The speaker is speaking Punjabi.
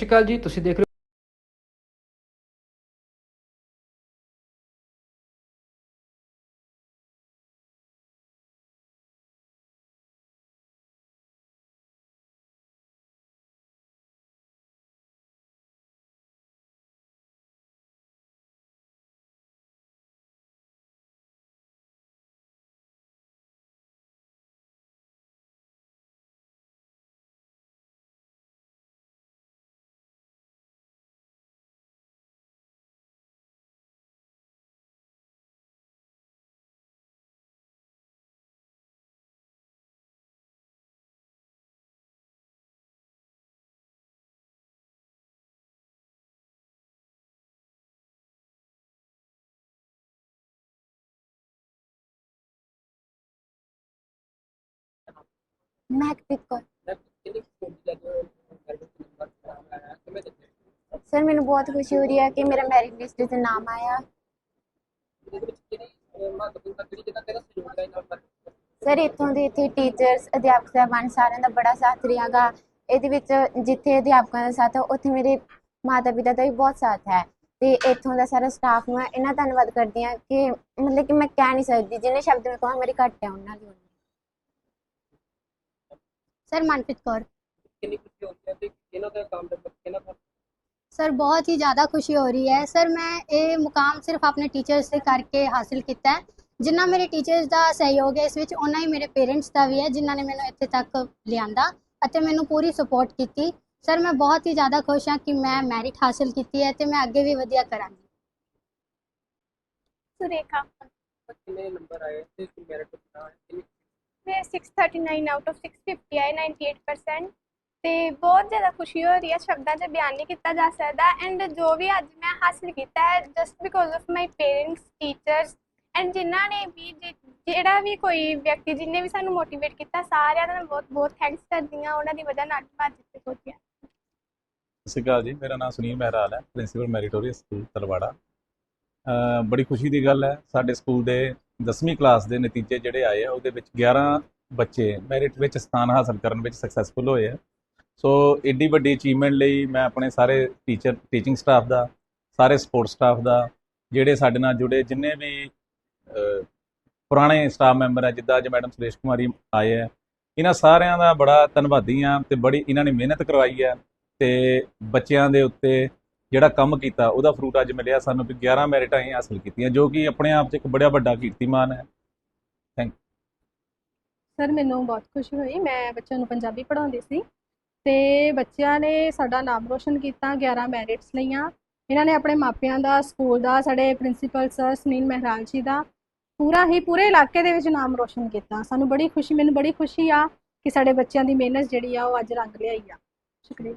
ਸਤਿ ਸ਼੍ਰੀ ਅਕਾਲ ਜੀ ਮਹਿਕਪ੍ਰੀਤ ਕੌਰ ਸਰ ਮੈਨੂੰ ਬਹੁਤ ਖੁਸ਼ੀ ਹੋ ਰਹੀ ਹੈ ਕਿ ਮੇਰਾ ਮੈਰਿਟ ਲਿਸਟ 'ਚ ਨਾਮ ਆਇਆ। ਸਰ ਇੱਥੋਂ ਦੇ ਇੱਥੇ ਟੀਚਰਸ ਅਧਿਆਪਕ ਸਾਹਿਬਾਨ ਸਾਰਿਆਂ ਦਾ ਬੜਾ ਸਾਥ ਰਿਹਾਗਾ ਇਹਦੇ ਵਿੱਚ ਜਿੱਥੇ ਅਧਿਆਪਕਾਂ ਦਾ ਸਾਥ ਹੈ ਉੱਥੇ ਮੇਰੇ ਮਾਤਾ ਪਿਤਾ ਦਾ ਵੀ ਬਹੁਤ ਸਾਥ ਹੈ। ਤੇ ਇੱਥੋਂ ਦਾ ਸਾਰਾ ਸਟਾਫ ਮੈਂ ਇਹਨਾਂ ਧੰਨਵਾਦ ਕਰਦੀ ਹਾਂ ਕਿ ਮਤਲਬ ਕਿ ਮੈਂ ਕਹਿ ਨਹੀਂ ਸਕਦੀ ਜਿੰਨੇ ਸ਼ਬਦ ਮੈਂ ਕਹਾਂ ਮੇਰੇ ਘੱਟ ਹੈ ਉਹਨਾਂ ਲਈ ਸਰ ਮਨਪ੍ਰੀਤ ਕੌਰ ਕਿੰਨੀ ਖੁਸ਼ੀ ਹੁੰਦੀ ਹੈ ਤੇ ਇਹਨਾਂ ਦਾ ਕੰਮ ਦੇ ਇਹਨਾਂ ਦਾ ਸਰ ਬਹੁਤ ਹੀ ਜ਼ਿਆਦਾ ਖੁਸ਼ੀ ਹੋ ਰਹੀ ਹੈ ਸਰ ਮੈਂ ਇਹ ਮੁਕਾਮ ਸਿਰਫ ਆਪਣੇ ਟੀਚਰਸ ਦੇ ਕਰਕੇ ਹਾਸਿਲ ਕੀਤਾ ਹੈ ਜਿੰਨਾ ਮੇਰੇ ਟੀਚਰਸ ਦਾ ਸਹਿਯੋਗ ਹੈ ਇਸ ਵਿੱਚ ਉਹਨਾਂ ਹੀ ਮੇਰੇ ਪੇਰੈਂਟਸ ਦਾ ਵੀ ਹੈ ਜਿਨ੍ਹਾਂ ਨੇ ਮੈਨੂੰ ਇੱਥੇ ਤੱਕ ਲਿਆਂਦਾ ਅਤੇ ਮੈਨੂੰ ਪੂਰੀ ਸਪੋਰਟ ਕੀਤੀ ਸਰ ਮੈਂ ਬਹੁਤ ਹੀ ਜ਼ਿਆਦਾ ਖੁਸ਼ ਹਾਂ ਕਿ ਮੈਂ ਮੈਰਿਟ ਹਾਸਿਲ ਕੀਤੀ ਹੈ ਤੇ ਮੈਂ ਅੱਗੇ ਵੀ ਵਧੀਆ ਕਰਾਂਗੀ ਸੁਰੇਖਾ ਕਿੰਨੇ ਨੰਬਰ ਆਏ ਤੇ ਮੈਰਿਟ ਕਿੰਨਾ ਹੈ 639 ਆਊਟ ਆਫ 650 ਆਏ 98% ਤੇ ਬਹੁਤ ਜ਼ਿਆਦਾ ਖੁਸ਼ੀ ਹੋ ਰਹੀ ਹੈ, ਸ਼ਬਦਾਂ 'ਚ ਬਿਆਨ ਨਹੀਂ ਕੀਤਾ ਜਾ ਸਕਦਾ। ਐਂਡ ਜੋ ਵੀ ਅੱਜ ਮੈਂ ਹਾਸਿਲ ਕੀਤਾ ਹੈ just because of my parents teachers and ਜਿਨ੍ਹਾਂ ਨੇ ਵੀ ਜਿਹੜਾ ਵੀ ਕੋਈ ਵਿਅਕਤੀ ਜਿਨੇ ਵੀ ਸਾਨੂੰ ਮੋਟੀਵੇਟ ਕੀਤਾ, ਸਾਰਿਆਂ ਦਾ ਮੈਂ ਬਹੁਤ ਬਹੁਤ ਥੈਂਕਸ ਕਰਦੀ ਹਾਂ। ਉਹਨਾਂ ਦੀ ਵਜ੍ਹਾ ਨਾਲ ਮੈਂ ਅੱਜ ਇੱਥੇ ਪਹੁੰਚੀ ਸਤਿ ਸ਼੍ਰੀ ਅਕਾਲ ਜੀ। ਮੇਰਾ ਨਾਮ ਸੁਨੀਲ ਮਹਿਰਾਲ ਹੈ ਪ੍ਰਿੰਸੀਪਲ ਮੈਰੀਟੋਰੀਅਸ ਸਕੂਲ ਤਲਵਾੜਾ। ਬੜੀ ਖੁਸ਼ੀ ਦੀ ਗੱਲ ਹੈ, ਸਾਡੇ ਸਕੂਲ ਦੇ 10ਵੀਂ ਕਲਾਸ ਦੇ ਨਤੀਜੇ ਜਿਹੜੇ ਆਏ ਆ, ਉਹਦੇ ਵਿੱਚ 11 ਬੱਚੇ ਮੈਰਿਟ ਵਿੱਚ ਸਥਾਨ ਹਾਸਲ ਕਰਨ ਵਿੱਚ ਸਕਸੈਸਫੁਲ ਹੋਏ ਆ। ਸੋ ਏਡੀ ਵੱਡੀ ਅਚੀਵਮੈਂਟ ਲਈ ਮੈਂ ਆਪਣੇ ਸਾਰੇ ਟੀਚਰ ਟੀਚਿੰਗ ਸਟਾਫ ਦਾ, ਸਾਰੇ ਸਪੋਰਟ ਸਟਾਫ ਦਾ, ਜਿਹੜੇ ਸਾਡੇ ਨਾਲ ਜੁੜੇ, ਜਿੰਨੇ ਵੀ ਪੁਰਾਣੇ ਸਟਾਫ ਮੈਂਬਰ ਹੈ ਜਿੱਦਾਂ ਅੱਜ ਮੈਡਮ ਸੁਰੇਸ਼ ਕੁਮਾਰੀ ਆਏ ਆ, ਇਹਨਾਂ ਸਾਰਿਆਂ ਦਾ ਬੜਾ ਧੰਨਵਾਦੀ ਆ ਤੇ ਬੜੀ, ਇਹਨਾਂ ਨੇ ਮਿਹਨਤ ਕਰਵਾਈ ਹੈ ਤੇ ਬੱਚਿਆਂ ਦੇ ਉੱਤੇ ਜਿਹੜਾ ਕੰਮ ਕੀਤਾ, ਉਹਦਾ ਫਰੂਟ ਅੱਜ ਮਿਲਿਆ ਸਾਨੂੰ ਵੀ 11 ਮੈਰਿਟਾਂ ਹੀ ਹਾਸਲ ਕੀਤੀਆਂ, ਜੋ ਕਿ ਆਪਣੇ ਆਪ 'ਚ ਇੱਕ ਬੜਾ ਵੱਡਾ ਕੀਰਤੀਮਾਨ ਹੈ। ਸਰ ਮੈਨੂੰ ਬਹੁਤ ਖੁਸ਼ੀ ਹੋਈ, ਮੈਂ ਬੱਚਿਆਂ ਨੂੰ ਪੰਜਾਬੀ ਪੜ੍ਹਾਉਂਦੀ ਸੀ ਤੇ ਬੱਚਿਆਂ ਨੇ ਸਾਡਾ ਨਾਮ ਰੋਸ਼ਨ ਕੀਤਾ 11 ਮੈਰਿਟਸ ਲਈਆਂ। ਇਹਨਾਂ ਨੇ ਆਪਣੇ ਮਾਪਿਆਂ ਦਾ ਸਕੂਲ ਦਾ, ਸਾਡੇ ਪ੍ਰਿੰਸੀਪਲ ਸਰ ਸੁਨੀਲ ਮਹਿਰਾਲ ਜੀ ਦਾ ਪੂਰਾ ਹੀ ਪੂਰੇ ਇਲਾਕੇ ਦੇ ਵਿੱਚ ਨਾਮ ਰੋਸ਼ਨ ਕੀਤਾ। ਸਾਨੂੰ ਬੜੀ ਖੁਸ਼ੀ, ਮੈਨੂੰ ਬੜੀ ਖੁਸ਼ੀ ਆ ਕਿ ਸਾਡੇ ਬੱਚਿਆਂ ਦੀ ਮਿਹਨਤ ਜਿਹੜੀ ਆ, ਉਹ ਅੱਜ ਰੰਗ ਲਿਆਈ ਆ। ਸ਼ੁਕਰੀਆ।